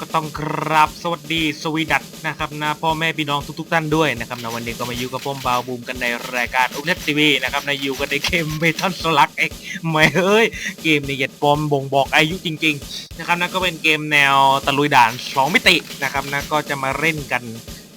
ก็ต้องครับสวัสดีสวีดัตนะครับนะพ่อแม่พี่น้องทุกๆท่านด้วยนะครับนะวันนี้ก็มาอยู่กับผมบาวบูมกันในรายการอุเน็ตทีวีนะครับนะอยู่กันในเกมเบทัลสลักเอ็กไม่เอ้ยเกมนี้เหยียดปลอมบ่งบอกอายุจริงๆนะครับนะก็เป็นเกมแนวตะลุยด่าน 2 มิตินะครับนะก็จะมาเล่นกัน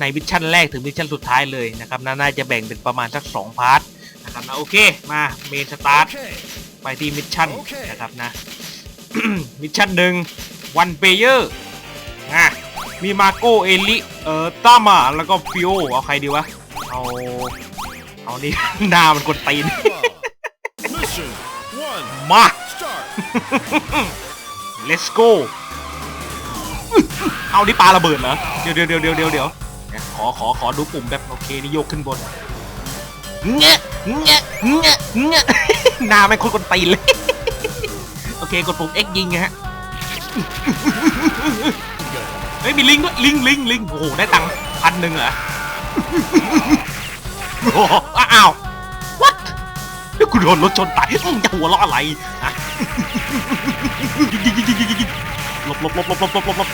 ในมิชชั่นแรกถึงมิชชั่นสุดท้ายเลยนะครับนะน่าจะแบ่งเป็นประมาณสัก 2 พาร์ทนะครับนะโอเคมาเมนสตาร์ท Okay. ไปที่มิชชั่นโอเคนะครับนะมิชชั่นหนึ่งวันเปเยอร์ อะมีมาโกเอลิเอ่อต้ามาแล้วก็ฟิโอเอาใครดีวะ เอา เอานี่ หน้ามันกดตีน Mission one. มา Start. let's go เอานี่ปาระเบิดเหรอ เดี๋ยวเดี๋ยวเดี๋ยวเดี๋ยวเดี๋ยวเดี๋ยวเนี่ยขอขอขอดูปุ่มแบบโอเคนี่โยกขึ้นบนเงี้ยเงี้ยเงี้ยเงี้ยหน้าไม่งคนกดตีนเลย โอเคกดปุ่ม X ยิงนะฮะ เฮ้ยมีลิงด้วยลิงลิงลิงโอ้โหได้ตังค์พันหนึ่งเหรอโอ้อ้าววัดแล้วคุณโดนรถชนตายอื้จะหัวเราะอะไรฮะหลบหลบหลบหลบหลบหลบหลบ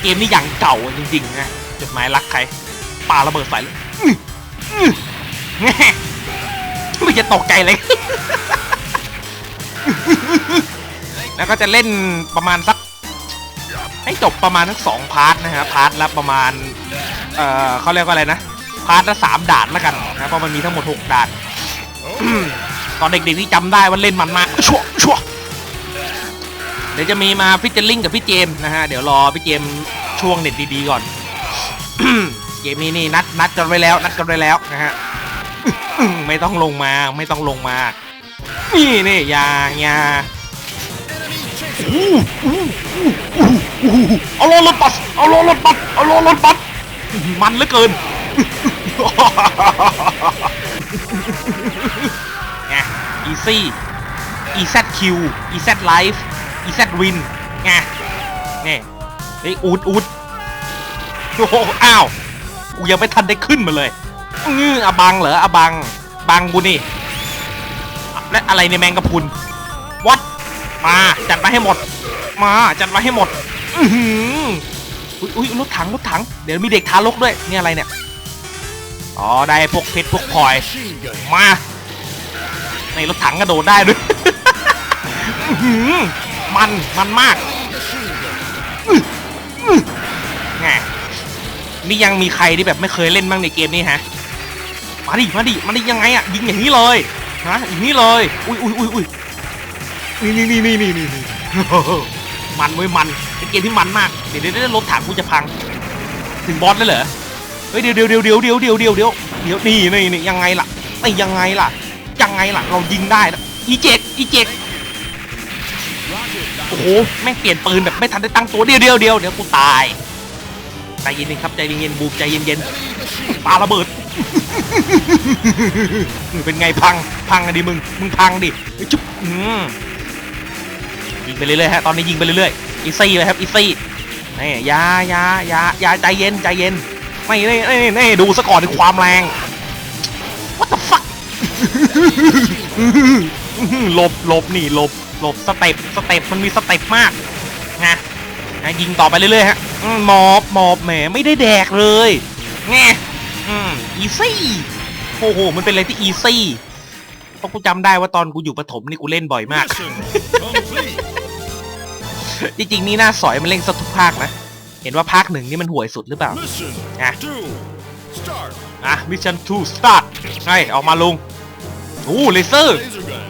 เกมนี้อย่างเก่าจริงๆนะจดหมายรักใครปาระเบิดใส่เลยไม่จะตกใจเลย แล้วก็จะเล่นประมาณสั ให้จบประมาณทั้งสองพาร์ทนะฮะพาร์ทละประมาณ เอ่อเขาเรียกว่าอะไรนะ พาร์ทละสามด่านแล้วกันนะเพราะมันมีทั้งหมดหกด่าน ตอนเด็กๆที่จำได้ว่าเล่นมันมากชั่วชั่วเดี๋ยวจะมีมาพิจลิงกับพี่เจมส์นะฮะ เดี๋ยวรอพี่เจมส์ช่วงเน็ตดีๆก่อน เกมนี้นี่นัดนัดกันไว้แล้วนัดกันไว้แล้วนะฮะ ไม่ต้องลงมาไม่ต้องลงมา นี่นี่อยาอยา Enemy chasing. เอารถรถบัสเอารถรถบัสเอารถรถบัสมันเหลือเกินไง easy EZQ EZ life EZ win ไงไงเฮ้ยอูดอูดโอ้โหอ้าวกูยังไม่ทันได้ขึ้นมาเลยงื้ออบังเหรออบังบังกูนี่และอะไรในแมงกะพุนวัดมาจัดมาให้หมด มาจัดมาให้หมด อือหืออุ้ยอุ้ยรถถังรถถัง เดี๋ยวมีเด็กทารกด้วยนี่อะไรเนี่ย อ๋อได้พวกเพชรพวกพลอย มา ในรถถังกระโดดได้ด้วยอื้อหือมันมันมาก Machine gun. ไงนี่ยังมีใครที่แบบไม่เคยเล่นบ้างในเกมนี้ฮะ มาดิ มาดิ มาดิยังไงอะยิงอย่างนี้เลยฮะอย่างนี้เลย อุ้ยอุ้ยอุ้ยอุ้ยนี่นี่นี่นี่นี่นี่มันเว้ยมัน เป็นเกมที่มันมาก เดี๋ยวเดี๋ยวรถถังกูจะพัง ถึงบอสแล้วเหรอ เฮ้ยเดี๋ยวเดี๋ยวเดี๋ยวเดี๋ยวเดี๋ยวเดี๋ยวเดี๋ยวเดี๋ยวเดี๋ยวนี่นี่นี่ยังไงล่ะไอ้ยังไงล่ะ ยังไงล่ะ เรายิงได้นะอีเจ็กอีเจ็กโอ้โหแม่งเปลี่ยนปืนแบบไม่ทันได้ตั้งตัวเดียวเดียวเดียวเดี๋ยวกูตาย ใจเย็นๆครับใจเย็นๆบูมใจเย็นๆปาระเบิด เป็นไงพัง พังอะดิมึง มึงพังดิ จุ๊บยิงไปเรื่อยๆฮะ ตอนนี้ยิงไปเรื่อยๆ อีซี่เลยครับอีซี่นี่ยายายายาใจเย็นใจเย็นไม่นี่นี่นี่ดูซะก่อนความแรง What the fuck หลบหลบนี่หลบหลบสเต็ปสเต็ปมันมีสเต็ปมากนะยิงต่อไปเรื่อยๆฮะมหมอบหมอบแหมไม่ได้แดกเลยไงอืมอีซี่โอ้โห มันเป็นอะไรที่อีซี่เพราะกูจำได้ว่าตอนกูอยู่ประถมนี่กูเล่นบ่อยมาก จริงๆนี่น่าสอยมันเล่นสักทุกภาคนะ เห็นว่าภาคหนึ่งนี่มันห่วยสุดหรือเปล่า Mission Ah. two. Start. อะมิชชั่น2 start ไงออกมาลุงโอ้เลเซอร์ Laser gun.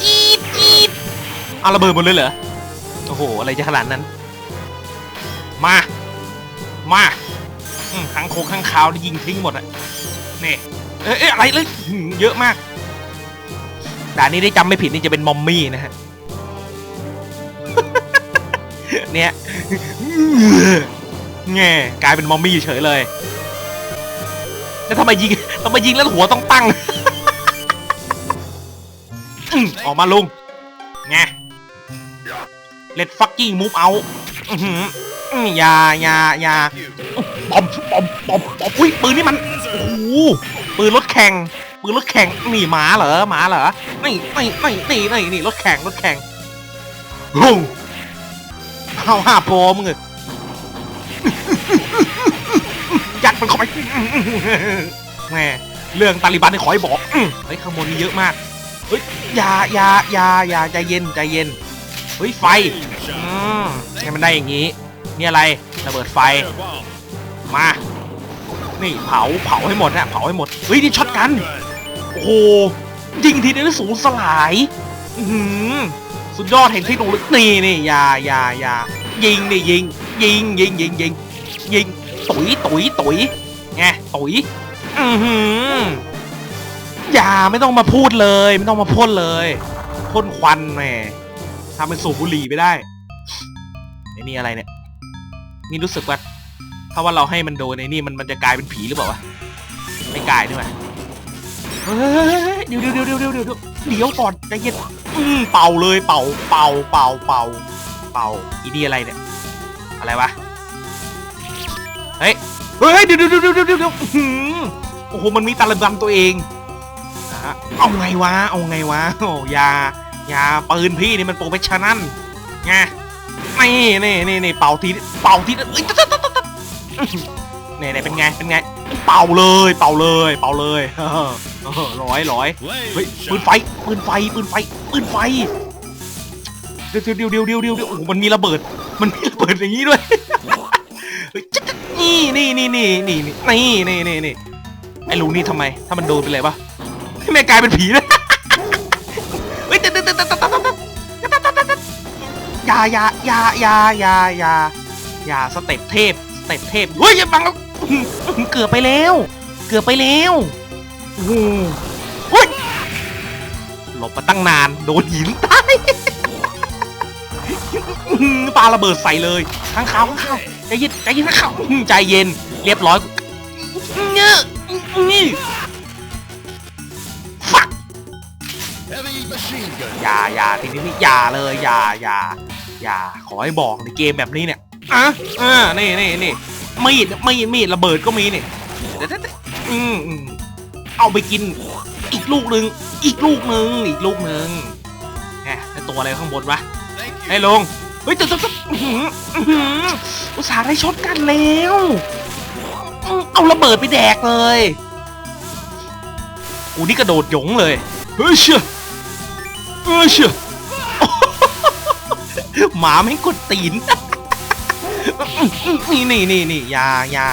จี๊ดจี๊ดเอาระเบิดหมดเลยเหรอ โอ้โห อะไรจะขนาดนั้น มา มาอืมข้างโคงข้างขาวนี่ยิงทิ้งหมดอะนี่เอ้ยเอ้ยอะไรเลยหืมเยอะมากด่านนี้ได้จำไม่ผิดนี่จะเป็นมอมมี่นะฮะ เนี่ยแง่กลายเป็นมอมมี่เฉยเลย แล้วทำไมยิงทำไมยิงแล้วหัวต้องตั้งออกมาลุงไง Let fucking move out อื้อหืออืมอย่าอย่าอย่าปอมปอมปอมปอมอุ้ยปืนนี่มันโอ้โหปืนรถแข่งปืนรถแข่งนี่หมาเหรอหมาเหรอนี่นี่นี่นี่นี่นี่รถแข่งรถแข่งลุง ฮห้าวห้าโปรมึงเหรอยัดมันเข้าไปแหมเรื่องตาลิบันนี่ขอให้บอกเฮ้ยข้างบนมีเยอะมากเฮ้ยยายายายาใจเย็นใจเย็นเฮ้ยไฟ Shot. อืมให้มันได้อย่างนี้นี่อะไรระเบิดไฟมานี่เผาเผาให้หมดนะเผาให้หมดเฮ้ยนี่ช็อตกันโอ้โหยิงทีเดียวสูญสลาย อือหือ สุดยอดแห่งเทคโนโลยีนี่นี่อยาอยาอยายิงนี่ยิง ยิงยิงยิงยิงยิงตุ๋ยตุ๋ยตุ๋ยไงตุ๋ยอือหืออย่าไม่ต้องมาพูดเลย ไม่ต้องมาพ่นเลยพ่นควันแหมทำเป็นสูบบุหรี่ไปได้ไอ้นี่อะไรเนี่ยนี่รู้สึกว่าถ้าว่าเราให้มันโดนในนี่มันมันจะกลายเป็นผีหรือเปล่าวะไม่กลายด้วยเฮ้ยเดี๋ยวเดี๋ยวเดี๋ยวเดี๋ยวเดี๋ยว เดี๋ยวก่อนใจเย็นอืมเป่าเลยเป่า เป่า เป่า เป่า เป่า อีนี่อะไรเนี่ย อะไรวะ เฮ้ย เฮ้ยเดี๋ยวเดี๋ยวเดี๋ยวเดี๋ยวเดี๋ยวโอ้โห มันมีตาลบันตัวเองนะเอาไงวะ เอาไงวะ โอ้ยายาปืนพี่นี่มันโปรเฟชชั่นั่นไงนี่นี่นี่นี่เป่าที เป่าทีเอ้ยตนี่ยเนี่ยเป็นไง เป็นไง เป่าเลย เป่าเลย เป่าเลย เออร้อยร้อยเฮ้ยปืนไฟปืนไฟปืนไฟปืนไฟเดี๋ยวเดี๋ยวเดี๋ยวเดี๋ยวเดี๋ยวเดี๋ยวโอ้โหมันมีระเบิด มันมีระเบิดอย่างนี้ด้วยนี่นี่นี่นี่นี่นี่นี่นี่นี่นี่ไอ้ลุงนี่ทำไม ถ้ามันโดนไปเลยปะแม่กลายเป็นผีเลยเฮ้ยเดี๋ยวเดี๋ยวเดี๋ยวเดี๋ยวเดี๋ยวเดี๋ยวเดี๋ยวเดี๋ยวเดี๋ยวเด็ดยายายายายายายาสเต็ปเทพสเต็ปเทพเฮ้ยอย่าบังเกือบไปแล้ว เกือบไปแล้ว โอ้ยหลบมาตั้งนาน โดนหินตายอื้อหือปาระเบิดใส่เลยข้างขาข้างขาใจเย็นใจเย็นข้างขาใจเย็น เรียบร้อยเงี้ยนี่ฟักอย่าอย่าทีนี้นี่อย่าเลยอย่าอย่าอย่าขอให้บอกในเกมแบบนี้เนี่ยอะอ่านี่นี่นี่มีดมีดมีดระเบิดก็มีนี่เดี๋ยวอืม เอาไปกิน อีกลูกหนึ่งอีกลูกหนึ่งอีกลูกหนึ่งแหมไอตัวอะไรข้างบนวะ Thank you. ไอ้ลงเฮ้ยตึ๊ดตึ๊ดตึ๊ดอื้อหืออื้อหืออุตส่าห์ได้ช็อตกันแล้วอืมเอาระเบิดไปแดกเลยกูนี่กระโดดหยงเลยเฮ้ยเชื่อเฮ้ยเชื่อหมาไม่งกดตีนนี่นี่นี่นี่อยาอยา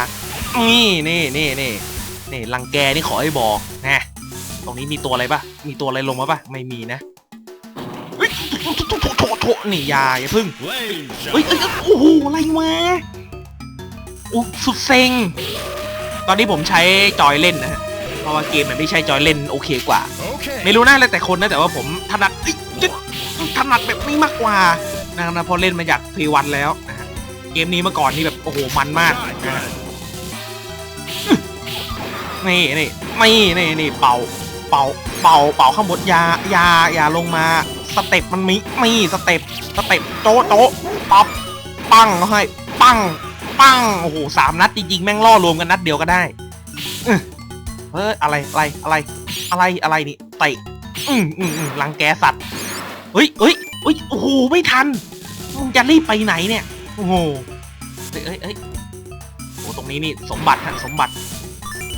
นี่นี่นี่นี่ นี่รังแกนี่ขอให้บอกนะตรงนี้มีตัวอะไรปะมีตัวอะไรลงมาปะไม่มีนะเฮ้ยโถโถโถโถนี่อยาอย่าพึ่ง Blade เฮ้ย shot. เอ้ยเอ้ยโอ้โหอะไรวะโอ้สุดเซ็ง ตอนนี้ผมใช้จอยเล่นนะฮะเพราะว่าเกมมันไม่ใช่จอยเล่นโอเคกว่า Okay. ไม่รู้นะแล้วแต่คนนะแต่ว่าผมถนัดเอ้ยจึ๊ดถนัดแบบนี้มากกว่านะนะพอเล่นมาจากพีวันแล้วนะฮะเกมนี้เมื่อก่อนนี่แบบโอ้โหมันมากนะฮะ นี่นี่นี่นี่นี่เป่า เป่า เป่า เป่าข้างบนยายายาลงมา สเต็ปมันมีมีสเต็ป สเต็ปโจ๊ะโจ๊ะปั๊บ ปังเขาให้ ปังปังโอ้โหสามนัดจริงๆ แม่งล่อรวมกันนัดเดียวก็ได้อื้อเฮ้ยอะไร อะไร อะไร อะไร อะไรนี่เตะอืมอืมอืมรังแกสัตว์ เฮ้ยเฮ้ยเฮ้ย โอ้โห ไม่ทัน มึงจะรีบไปไหนเนี่ย โอ้โห เฮ้ยเฮ้ยเฮ้ยโอ้ตรงนี้นี่สมบัติฮะสมบัติ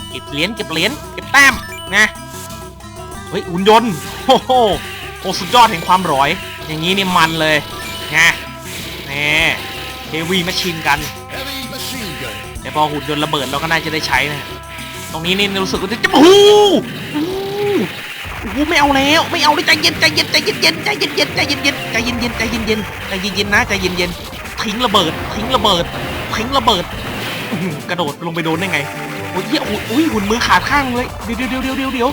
เก็บเหรียญเก็บเหรียญเก็บแต้มนะเฮ้ยหุ่นยนต์โอ้โหโอ้สุดยอดแห่งความร้อย อย่างนี้นี่มันเลยไงแน่เฮวีแมชชีนกัน Heavy machine gun. แต่พอหุ่นยนต์ระเบิดเราก็น่าจะได้ใช้นะตรงนี้นี่รู้สึกว่าจะโอ้โหโอ้โหโอ้โหไม่เอาแล้วไม่เอาเลยใจเย็นใจเย็นใจเย็นเย็นใจเย็นเย็นใจเย็นเย็นใจเย็นเย็นใจเย็นเย็นใจเย็นเย็นนะใจเย็นเย็นทิ้งระเบิดทิ้งระเบิดทิ้งระเบิดอื้อหือกระโดดลงไปโดนได้ไง โอ้ยเหี้ยโอ้ยโอ้ยหุ่นมือขาดข้างเลยเดี๋ยวเดี๋ยวเดี๋ยวเดี๋ยวเดี๋ยว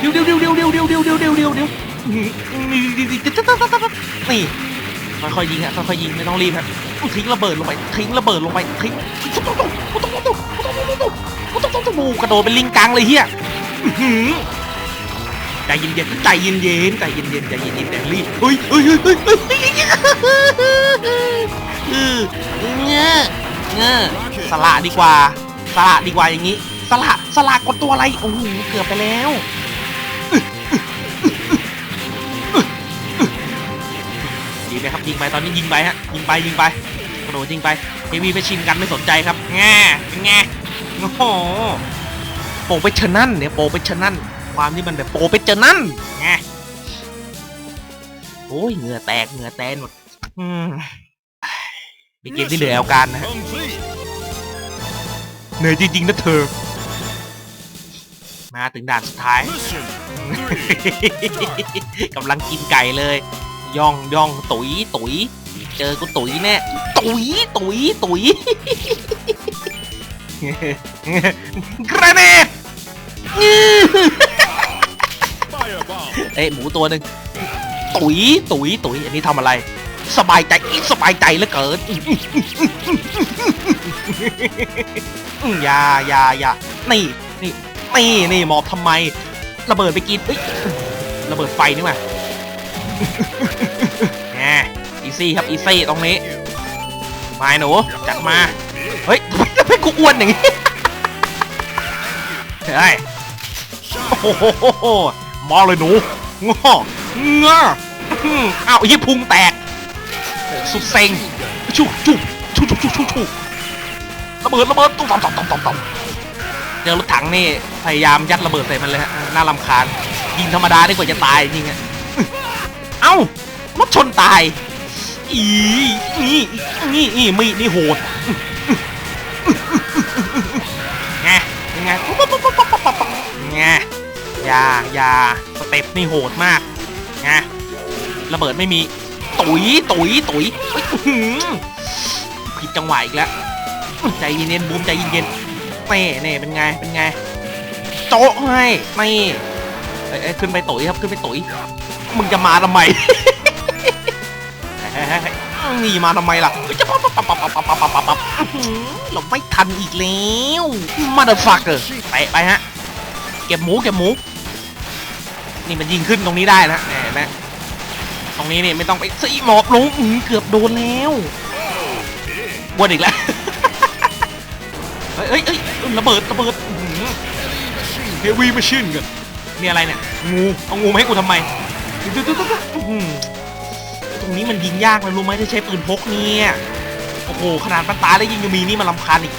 เดี๋ยวเดี๋ยวเดี๋ยวเดี๋ยวเดี๋ยวเดี๋ยวเดี๋ยวเดี๋ยวเดี๋ยวเดี๋ยวเดี๋ยวอื้อหือนี่นี่นี่นี่ค่อยๆยิงฮะค่อยๆยิงไม่ต้องรีบครับทิ้งระเบิดลงไปทิ้งระเบิดลงไปทิ้งกระโดดเป็นลิงกังเลยเฮียใจเย็นๆใจเย็นๆใจเย็นๆใจเย็นๆแต่รีบเฮ้ยเฮ้ยเฮ้ยเฮ้ยเฮ้ยเออเงี้ยเงี้ยสละดีกว่า สละดีกว่าอย่างนี้ สละสละกดตัวอะไร โอ้โห เกือบไปแล้วยิงไปครับยิงไปตอนนี้ยิงไปฮะยิงไปยิงไปกระโดดยิงไปเฮวีไปชินกันไม่สนใจครับแง่เป็นไงโอ้โหโปรไปเชนั่นเนี่ยโปรไปเชนั่นความที่มันแบบโปรไปเชนั่นไงโอ้ยเหงื่อแตกเหงื่อแตนหมดอืมเป็นเกมที่เหลือเอาการนะฮะ เหนื่อยจริงๆนะเธอ มาถึงด่านสุดท้าย Mission three. กำลังกินไก่เลย ย่องย่องตุ๋ยตุ๋ยเจอกูตุ๋ยแน่ตุ๋ยตุ๋ยตุ๋ยกระเนด Firebomb. เอ้ยหมูตัวหนึ่งตุ๋ยตุ๋ยตุ๋ยอันนี้ทำอะไร สบายใจอีสบายใจเหลือเกินอย่าอย่าอย่านี่นี่นี่นี่หมอบทำไม ระเบิดไปกินเอ้ยระเบิดไฟนี่มาแหมอีซี่ครับอีซี่ตรงนี้มาหนูจัดมา เฮ้ยทำไมทำไมกูอ้วนอย่างงี้เฮ้ยโอ้โหมาเลยหนูงองออื้ออ้าวยี่พุงแตก สุดเซ็งชุบชุบชุบชุบชุบชุบชุบระเบิดระเบิดตุ้มต่อมต่อมต่อมต่อมต่มเจอรถถังนี่พยายามยัดระเบิดใส่มันเลยฮะน่ารำคาญยิงธรรมดาได้กว่าจะตายจริงอะเอ้ารถชนตายอีนี่นี่นี่มีนี่โหดไงไงไงอยาอยาสเต็ปนี่โหดมากไงระเบิดไม่มี ตุ๋ยตุ๋ยตุ๋ยผิดจังหวะอีกแล้ว ใจเย็นๆบูมใจเย็นๆเน่เน่เป็นไงเป็นไง โจ๊ะให้นี่เอ้ยขึ้นไปตุ๋ยครับขึ้นไปตุ๋ยมึงจะมาทำไมนี่มาทำไมล่ะจะปั๊บปั๊บปั๊บปั๊บปั๊บปั๊บปั๊บปั๊บเราไม่ทันอีกแล้วมาเดฟักเกอร์ไปไปฮะ เก็บหมูเก็บหมู นี่มันยิงขึ้นตรงนี้ได้นะเห็นไหม ตรงนี้นี่ไม่ต้องไปซีหมอบลงอื้อเกือบโดนแล้ววนอีกแล้วเฮ้ยเฮ้ยเฮ้ยระเบิดระเบิดเฮวีมาชินกันนี่อะไรเนี่ยงูเอางูมาให้กูทำไมดูดูดูดูอื้อหือตรงนี้มันยิงยากนะรู้ไหมถ้าใช้ปืนพกเนี่ยโอ้โหขนาดมันตายแล้วยิงยังมีนี่มาลำคาญอีก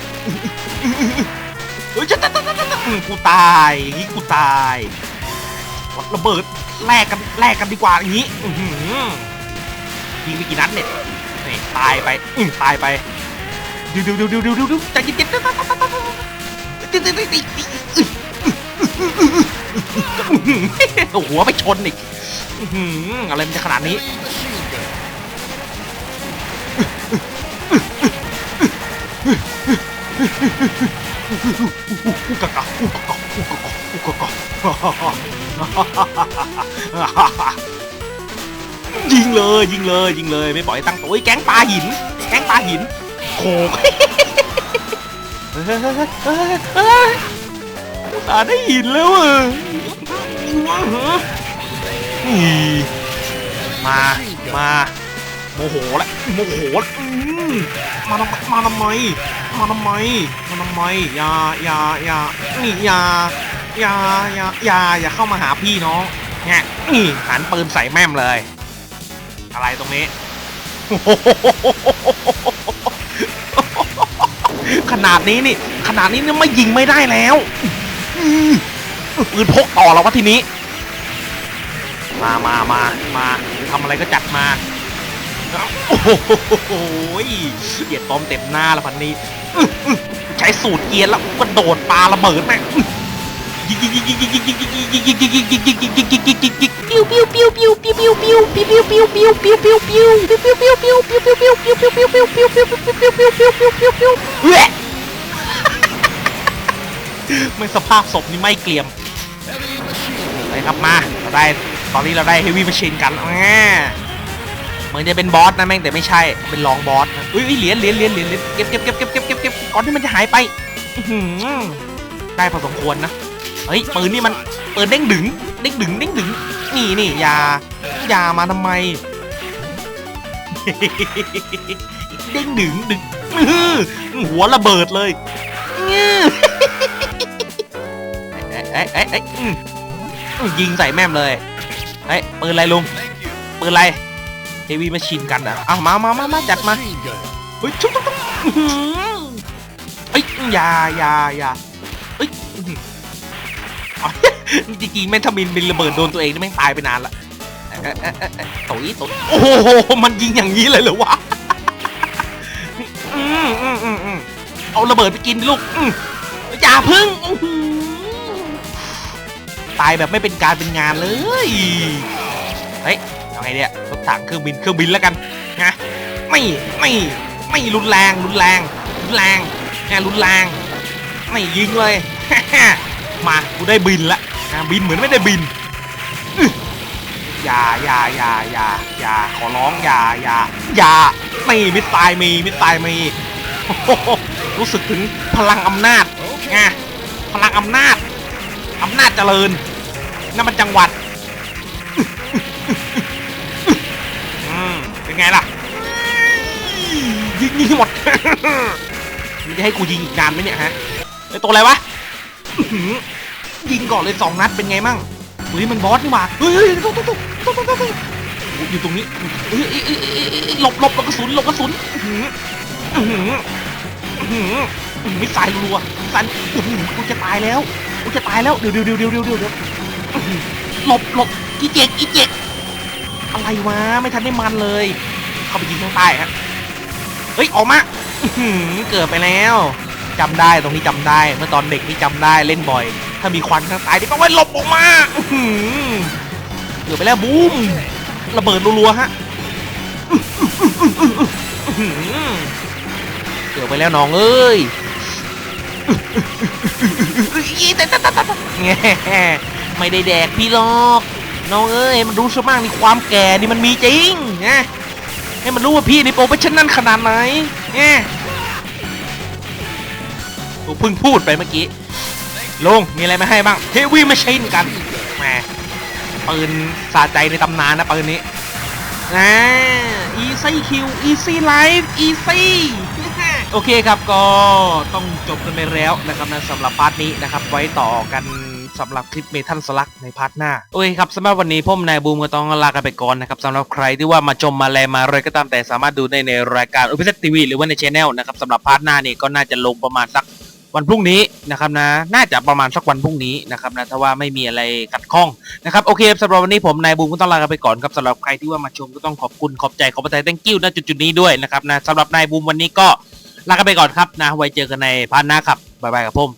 เฮ้ยจะจะจะจะจะอื้อกูตายอย่างนี้กูตายวัดระเบิดแลกกันแลกกันดีกว่าอย่างนี้อื้อหือ ยิงไปกี่นัดเนี่ยนี่ตายไปอือตายไปดูดูดูดูดูดูดูใจเย็นๆโอ้โหหัวไปชนอีกอื้อหืออะไรมันจะขนาดนี้อุกะกะอุกะกะอุกะกะอุกะกะ ยิงเลยยิงเลยยิงเลยไม่ปล่อยตั้งตัวเฮ้ยแก๊งปลาหิน แก๊งปลาหินโขกตาได้หินแล้วเอะนี่มา มาโมโหละโมโหละอืมมาทำมาทำไมมาทำไมมาทำไมอย่าอย่าอย่านี่อย่าอย่าอย่าอย่าอย่าเข้ามาหาพี่น้องเนี่ยนี่หันปืนใส่แม่มเลย อะไรตรงนี้ ขนาดนี้นี่ ขนาดนี้นี่ไม่ยิงไม่ได้แล้วอืมปืนพกต่อแล้ววะทีนี้ มามามามาทำอะไรก็จัดมาโอ้โหเหยียดตอมเต็มหน้าแล้วพันนี้ ใช้สูตรเกียร์แล้วก็โดดปลาระเบิดแม่ ไม่สภาพศพนี่ไม่เกลียมไปครับมาเราได้ตอนนี้เราได้เฮฟวี่ม c ช i นกันแหมเหมือนจะเป็นบอสนะแม่งแต่ไม่ใช่เป็นรองบอสอุ้ยเหรียญเหรียญเหรียญเหรียญเก็บเก็บเก็บเก็บเก็บเก็บก่อนที่มันจะหายไปได้พอสมควรนะ ฮ้ยปืนนี่มันปืนเด้งดึงเด้งดึงเด้งดึงนี่นี่ยายามาทำไมเด้งดึงดึงหัวระเบิดเลยเอ้ยเอ้ยเอ้ยยิงใส่แม่มเลยเฮ้ยปืนอะไรลุงปืนอะไรเฮวีมาชินกันอะเอามามามามาจัดมาเฮ้ยชุบชุบชุบเอ้ยอย่ายายาเอ้ย จริงๆแม่งถ้ามินบินระเบิดโดนตัวเองนี่แม่งตายไปนานละตุ๋ยตุ๋ยโอ้โหมันยิงอย่างนี้เลยเหรอวะอืมอืมอืมอืมเอาระเบิดไปกินลูกอย่าพึ่งตายแบบไม่เป็นการเป็นงานเลยเฮ้ยเอาไงเนี่ยรถถังเครื่องบินเครื่องบินแล้วกันนะไม่ไม่ไม่รุนแรงรุนแรงรุนแรงนะรุนแรงไม่ยิงเลย มากูได้บินละบินเหมือนไม่ได้บินอย่าอย่าอย่าอย่าอย่าขอร้องอย่าอย่าอย่าไม่มิตายมีมิตายมีรู้สึกถึงพลังอำนาจไงพลังอำนาจอำนาจเจริญนั่นมันจังหวัดอืมเป็นไงล่ะยิงยิงให้หมดมันจะให้กูยิงอีกนานไหมเนี่ยฮะไอตัวอะไรวะ ยิงก่อนเลยสองนัดเป็นไงมั่งเฮ้ยมันบอสนี่หว่าเฮ้ยตุ๊กตุ๊กตุ๊กตุ๊กตุ๊กตุ๊กอยู่ตรงนี้เฮ้ยหลบหลบหลบกระสุนหลบกระสุนหืออื้อหืออื้อหืออื้อหือมิสไซล์รัวสไซล์อื้อหือกูจะตายแล้วกูจะตายแล้วเดี๋ยวเดี๋ยวเดี๋ยวเดี๋ยวเดี๋ยวหลบหลบอีเจ็กอีเจ็กอะไรวะไม่ทันได้มันเลย เข้าไปยิงข้างใต้ฮะเฮ้ยออกมาอื้อหือเกิดไปแล้ว จำได้ตรงนี้จำได้ เมื่อตอนเด็กนี่จำได้เล่นบ่อย ถ้ามีควันข้างใต้นี่ก็ไว้หลบออกมาอื้อหือเกิดไปแล้วบูมระเบิดรัวๆฮะอื้อหือเกิดไปแล้วน้องเอ้ยแง่ไม่ได้แดกพี่หรอกน้องเอ้ยมันรู้ซะบ้างนี่ความแก่นี่มันมีจริงนะให้มันรู้ว่าพี่นี่โปรเฟชชั่นนั่นขนาดไหนไงผ มเพิ่งพูดไปเมื่อกี้ลุงมีอะไรมาให้บ้างเฮวี่ไม่ใช่กันแหมปืนสาใจในตำนานนะปืนนี้นะอีซี่คิวอีซี่ไลฟ์อีซี่โอเคครับก็ต้องจบกันไปแล้วนะครับนะสำหรับพาร์ทนี้นะครับ ไว้ต่อกันสำหรับคลิปเมทัลสลักในพาร์ทหน้า โอเคครับสำหรับวันนี้ผมนายบูมก็ต้องลากันไปก่อนนะครับสำหรับใครที่ว่ามาชมมาแลมาอะไรก็ตามแต่สามารถดูได้ในรายการอุปเซตทีวีหรือว่าในช anel นะครับสำหรับพาร์ทหน้านี่ก็น่าจะลงประมาณสัก วันพรุ่งนี้นะครับนะน่าจะประมาณสักวันพรุ่งนี้นะครับนะถ้าว่าไม่มีอะไรขัดข้องนะครับโอเคสำหรับวันนี้ผมนายบูมก็ต้องลาไปก่อนครับสำหรับใครที่ว่ามาชมก็ต้องขอบคุณขอบใจขอบใจ thank you ณจุดๆนี้ด้วยนะครับนะสำหรับนายบูมวันนี้ก็ลากันไปก่อนครับนะไว้เจอกันในพาร์ทหน้าครับบ๊ายบายครับผม